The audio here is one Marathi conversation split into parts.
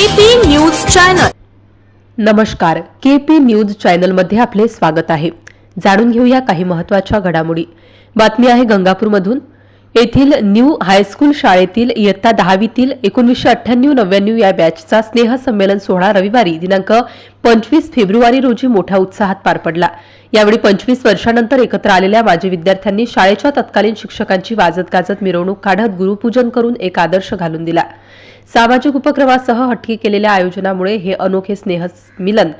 KP news channel. नमस्कार. केपी न्यूज चॅनलमध्ये आपले स्वागत आहे. जाणून घेऊया काही महत्त्वाच्या घडामोडी. बातमी आहे गंगापूरमधून. येथील न्यू हायस्कूल शाळेतील इयत्ता दहावीतील एकोणीसशे अठ्ठ्याण्णव नव्याण्णव या बॅचचा स्नेहसंमेलन सोहळा रविवारी दिनांक पंचवीस फेब्रुवारी रोजी मोठ्या उत्साहात पार पडला. यावेळी पंचवीस वर्षानंतर एकत्र आलेल्या माजी विद्यार्थ्यांनी शाळेच्या तत्कालीन शिक्षकांची वाजत गाजत मिरवणूक काढत गुरुपूजन करून एक आदर्श घालून दिला. सामाजिक उपक्रमासह हटके केलेल्या आयोजनामुळे हे अनोखे स्नेहमिलन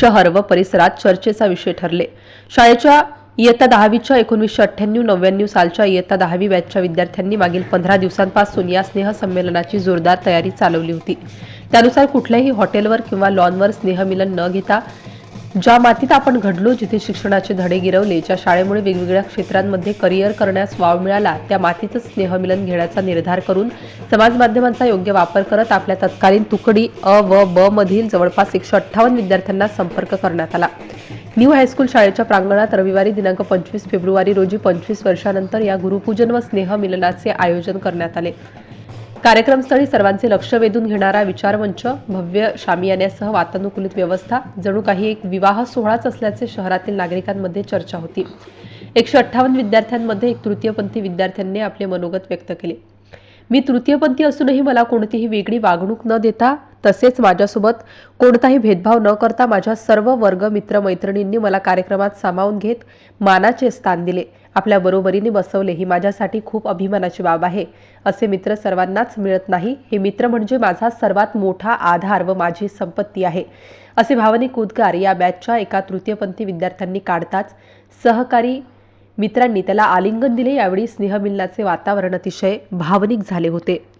शहर व परिसरात चर्चेचा विषय ठरले. शाळेच्या इयत्ता दहावीच्या एकोणीसशे अठ्ठ्याण्णव नव्याण्णव सालच्या इयत्ता दहावी बॅचच्या विद्यार्थ्यांनी मागील पंधरा दिवसांपासून या स्नेहसंमेलनाची जोरदार तयारी चालवली होती. त्यानुसार कुठल्याही हॉटेलवर किंवा लॉनवर स्नेहमिलन न घेता ज्या मातीत आपण घडलो जिथे शिक्षणाचे धडे गिरवले ज्या शाळेमुळे वेगवेगळ्या क्षेत्रांमध्ये करिअर करण्यास वाव मिळाला त्या मातीतच स्नेहमिलन घेण्याचा निर्धार करून समाज माध्यमांचा योग्य वापर करत आपल्या तत्कालीन तुकडी अ व ब मधील जवळपास एकशे अठ्ठावन्न विद्यार्थ्यांना संपर्क करण्यात आला. न्यू हायस्कूल शाळेच्या प्रांगणात रविवारी दिनांक पंचवीस फेब्रुवारी रोजी पंचवीस वर्षानंतर या गुरुपूजन व स्नेहमिलनाचे आयोजन करण्यात आले. कार्यक्रमस्थळी सर्वांचे लक्ष वेधून घेणारा विचारमंच भव्य शामियान्यासह वातानुकूलित व्यवस्था जणू काही एक विवाह सोहळाच असल्याचे शहरातील नागरिकांमध्ये चर्चा होती. एकशे अठ्ठावन्न विद्यार्थ्यांमध्ये एक तृतीयपंथी विद्यार्थ्यांनी आपले मनोगत व्यक्त केले. मी तृतीयपंथी असूनही मला कोणतीही वेगळी वागणूक न देता तसेच माझ्यासोबत कोणताही भेदभाव न करता माझ्या सर्व वर्ग मित्र मैत्रिणींनी मला कार्यक्रमात सामावून घेत मानाचे स्थान दिले. आपल्या बरोबरीने बसवले. ही माझ्यासाठी खूप अभिमानाची बाब आहे. असे मित्र सर्वांनाच मिळत नाही. हे मित्र म्हणजे माझा सर्वात मोठा आधार व माझी संपत्ती आहे. असे भावनिक उद्गार या बॅचच्या एका तृतीयपंथी विद्यार्थ्यांनी काढताच सहकारी मित्रांनी त्याला आलिंगन दिले. यावेळी स्नेहमिलनाचे वातावरण अतिशय भावनिक झाले होते.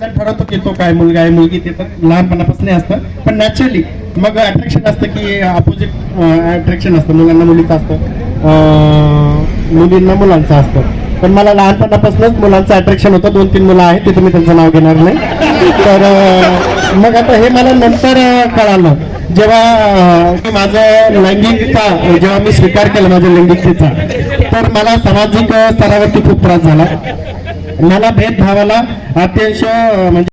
ठरवतो की तो काय मुलगा आहे मुलगी ते तर लहानपणापासून असतं. पण नॅचरली मग अट्रॅक्शन असतं की अपोजिट अट्रॅक्शन असतं. मुलांना मुलीचं असतं. मुलींना मुलांचं असतं. पण मला लहानपणापासूनच मुलांचं अट्रॅक्शन होतं. दोन तीन मुलं आहेत तिथे मी त्यांचं नाव घेणार नाही. तर मग आता हे मला नंतर कळालं. जेव्हा माझं लैंगिकता जेव्हा मी स्वीकार केला माझ्या लैंगिकतेचा तर मला सामाजिक स्तरावरती खूप त्रास झाला. मला भेदभावाला अत्यंश म्हणजे